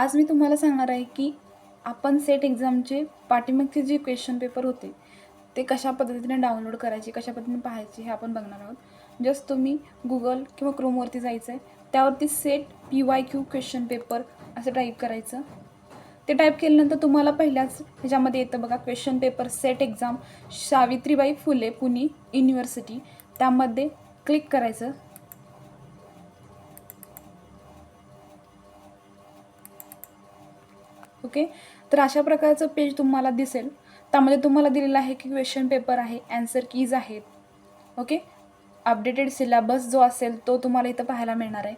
आज मी तुम्हाला सांगणार आहे की आपण सेट एक्झामचे पाठीमागचे जे क्वेश्चन पेपर होते ते कशा पद्धतीने डाउनलोड करायचे कशा पद्धतीने पाहायचे हे आपण बघणार आहोत. जस्ट तुम्ही गुगल किंवा क्रोमवरती जायचं आहे त्यावरती set P Y Q question paper असं टाईप करायचं. ते टाईप केल्यानंतर तुम्हाला पहिल्याच ह्याच्यामध्ये येतं बघा question paper set exam Savitribai Phule Pune university त्यामध्ये क्लिक करायचं. ओके? तर अशा प्रकारचं पेज तुम्हाला दिसेल. त्यामध्ये तुम्हाला दिलेलं आहे की क्वेश्चन पेपर आहे ॲन्सर कीज आहेत. ओके? अपडेटेड सिलेबस जो असेल तो तुम्हाला इथं पाहायला मिळणार आहे.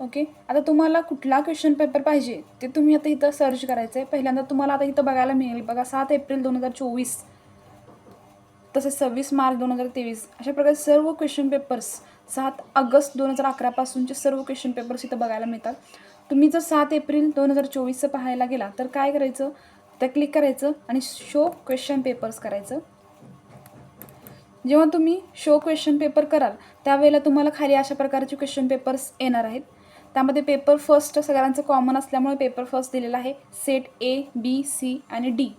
ओके? आता तुम्हाला कुठला क्वेश्चन पेपर पाहिजे ते तुम्ही आता इथं सर्च करायचं आहे पहिल्यांदा तुम्हाला आता इथं बघायला मिळेल. बघा सात एप्रिल दोन हजार चोवीस. तसेच सव्वीस मार्च दोन हजार तेवीस. अशा प्रकारे सर्व क्वेश्चन पेपर्स सात ऑगस्ट दोन हजार अकरापासूनचे सर्व क्वेश्चन पेपर्स इथं बघायला मिळतात. तुम्ही जर सात एप्रिल दोन हजार चोवीसचं पाहायला गेला तर काय करायचं? तर क्लिक करायचं आणि शो क्वेश्चन पेपर्स करायचं. जेव्हा तुम्ही शो क्वेश्चन पेपर कराल त्यावेळेला तुम्हाला खाली अशा प्रकारचे क्वेश्चन पेपर्स येणार आहेत. त्यामध्ये पेपर फर्स्ट सगळ्यांचं कॉमन असल्यामुळे पेपर फर्स्ट दिलेला आहे. सेट ए बी सी आणि डी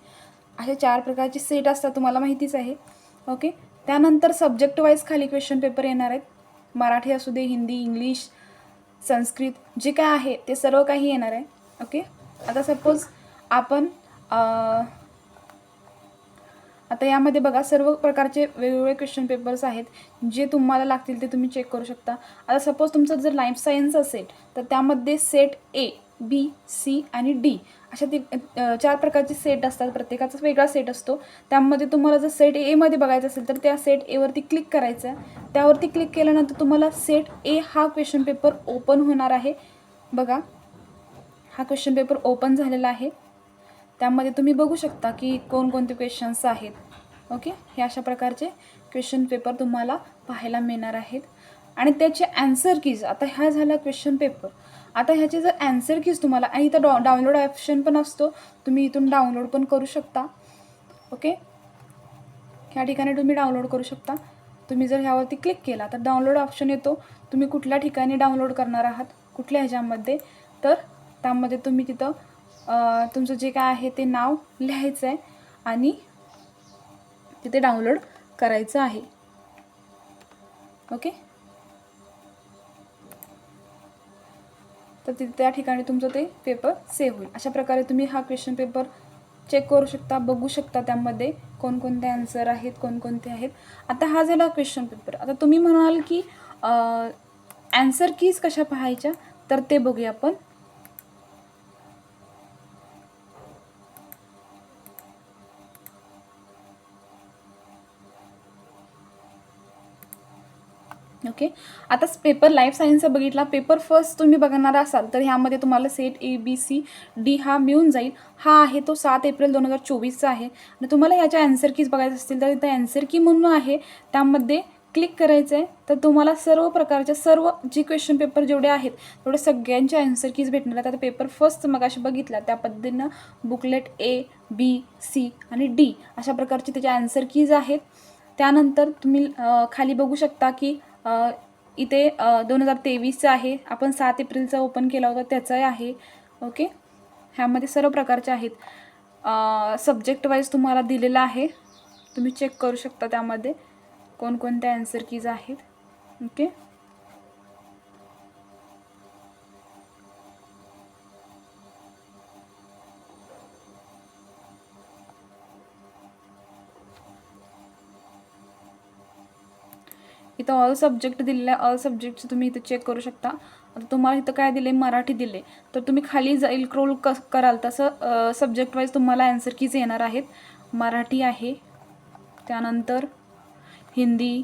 असे चार प्रकारचे सेट असतात तुम्हाला माहितीच आहे. ओके त्यानंतर सब्जेक्ट वाईज खाली क्वेश्चन पेपर येणार आहेत. मराठी असू दे हिंदी इंग्लिश संस्कृत जे काय आहे ते सर्व काही येणार आहे. ओके आता सपोज आपण आता यामध्ये बघा सर्व प्रकारचे वेगवेगळे क्वेश्चन पेपर्स आहेत. जे तुम्हाला लागतील ते तुम्ही चेक करू शकता. आता सपोज तुमचं जर लाईफ सायन्स असेल तर त्यामध्ये सेट ए बी सी आणि डी अशा ती चार प्रकारचे सेट असतात. प्रत्येकाचा वेगळा सेट असतो. त्यामध्ये तुम्हाला जर सेट एमध्ये बघायचं असेल तर त्या सेट एवरती क्लिक करायचं आहे. त्यावरती क्लिक केल्यानंतर तुम्हाला सेट ए हा क्वेश्चन पेपर ओपन होणार आहे. बघा हा क्वेश्चन पेपर ओपन झालेला आहे. त्यामध्ये तुम्ही बघू शकता की कोणकोणते क्वेश्चन्स आहेत. ओके हे अशा प्रकारचे क्वेश्चन पेपर तुम्हाला पाहायला मिळणार आहेत. आणि त्याचे ॲन्सर कीज आता ह्या झाला क्वेश्चन पेपर आता ह्याचे जर ॲन्सर कीज तुम्हाला आणि इथं डॉ डाउनलोड ऑप्शन पण असतो. तुम्ही इथून डाउनलोड पण करू शकता. ओके ह्या ठिकाणी तुम्ही डाउनलोड करू शकता. तुम्ही जर ह्यावरती क्लिक केला तर डाउनलोड ऑप्शन येतो. तुम्ही कुठल्या ठिकाणी डाउनलोड करणार आहात? कुठल्या ह्याच्यामध्ये? तर त्यामध्ये तुम्ही तिथं तुमचं जे काय आहे ते नाव लिहायचं आहे आणि तिथे डाउनलोड करायचं आहे. ओके तर तिथे त्या ठिकाणी तुमचं ते पेपर सेव्ह होईल. अशा प्रकारे तुम्ही हा क्वेश्चन पेपर चेक करू शकता बघू शकता त्यामध्ये कोणकोणते आन्सर आहेत कोणकोणते आहेत. आता हा झाला क्वेश्चन पेपर आता तुम्ही म्हणाल की ॲन्सर कीज कशा पाहायच्या? तर ते बघूया आपण. ओके आता पेपर लाईफ सायन्सचा बघितला पेपर फर्स्ट तुम्ही बघणार असाल तर ह्यामध्ये तुम्हाला set A B C D हा मिळून जाईल. हा आहे तो सात एप्रिल दोन हजार चोवीसचा आहे. आणि तुम्हाला ह्याच्या ॲन्सर कीज बघायचं असतील तर इथं ॲन्सर की म्हणून आहे. त्यामध्ये क्लिक करायचं आहे तर तुम्हाला सर्व प्रकारच्या सर्व जे क्वेश्चन पेपर जेवढे आहेत तेवढे सगळ्यांचे ॲन्सर कीज भेटणार आहेत. आता पेपर फर्स्ट मग अशी बघितला त्या पद्धतीनं बुकलेट ए बी सी आणि डी अशा प्रकारचे त्याचे ॲन्सर कीज आहेत. त्यानंतर तुम्ही खाली बघू शकता की इथे दोन हजार तेवीसचं आहे. आपण सात एप्रिलचा ओपन केला होता त्याचंही आहे. ओके? ह्यामध्ये सर्व प्रकारचे आहेत. सब्जेक्ट वाईज तुम्हाला दिलेलं आहे. तुम्ही चेक करू शकता त्यामध्ये कोणकोणत्या अँसर कीज आहेत. ओके? इथं ऑल सब्जेक्ट दिलेलं आहे ऑल सब्जेक्टचं तुम्ही इथं चेक करू शकता. आता तुम्हाला इथं काय दिले मराठी दिले तर तुम्ही खाली जाईल क्रोल क कराल. तसं सब्जेक्ट वाईज तुम्हाला ॲन्सर कीज येणार आहेत. मराठी आहे. त्यानंतर हिंदी.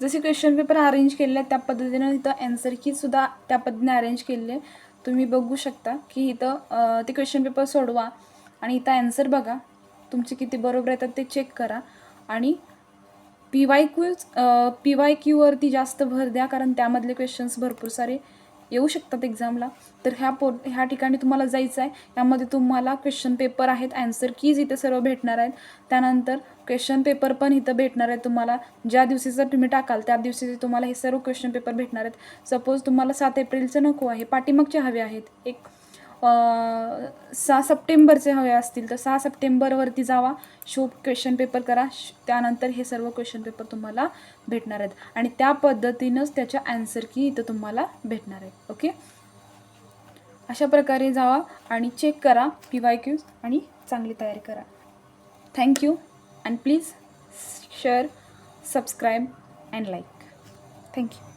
जसे क्वेश्चन पेपर अरेंज केलेले आहेत त्या पद्धतीनं इथं ॲन्सर कीजसुद्धा त्या पद्धतीने अरेंज केलेले आहे तुम्ही बघू शकता की इथं ते क्वेश्चन पेपर सोडवा आणि इथं ॲन्सर बघा. तुमचे किती बरोबर येतात ते चेक करा. आणि P Y Qs P Y क्यूवरती जास्त भर द्या कारण त्यामधले क्वेश्चन्स भरपूर सारे येऊ शकतात एक्झामला तर ह्या पो ह्या ठिकाणी तुम्हाला जायचं आहे यामध्ये तुम्हाला क्वेश्चन पेपर आहेत ॲन्सर कीज इथे सर्व भेटणार आहेत. त्यानंतर क्वेश्चन पेपर पण इथं भेटणार आहे तुम्हाला. ज्या दिवशी जर तुम्ही टाकाल त्या दिवशी तुम्हाला हे सर्व क्वेश्चन पेपर भेटणार आहेत. सपोज तुम्हाला सात एप्रिलचं नको आहे पाठीमागचे हवे आहेत. एक सहा सप्टेंबरचे हवे असतील तर सहा सप्टेंबरवरती जावा. शो क्वेश्चन पेपर करा. श- त्यानंतर हे सर्व क्वेश्चन पेपर तुम्हाला भेटणार आहेत. आणि त्या पद्धतीनंच त्याच्या अँसर की इथं तुम्हाला भेटणार आहेत. ओके अशा प्रकारे जावा आणि चेक करा. पी वाय क्यूज आणि चांगली तयारी करा. Thank you and please share subscribe and like thank you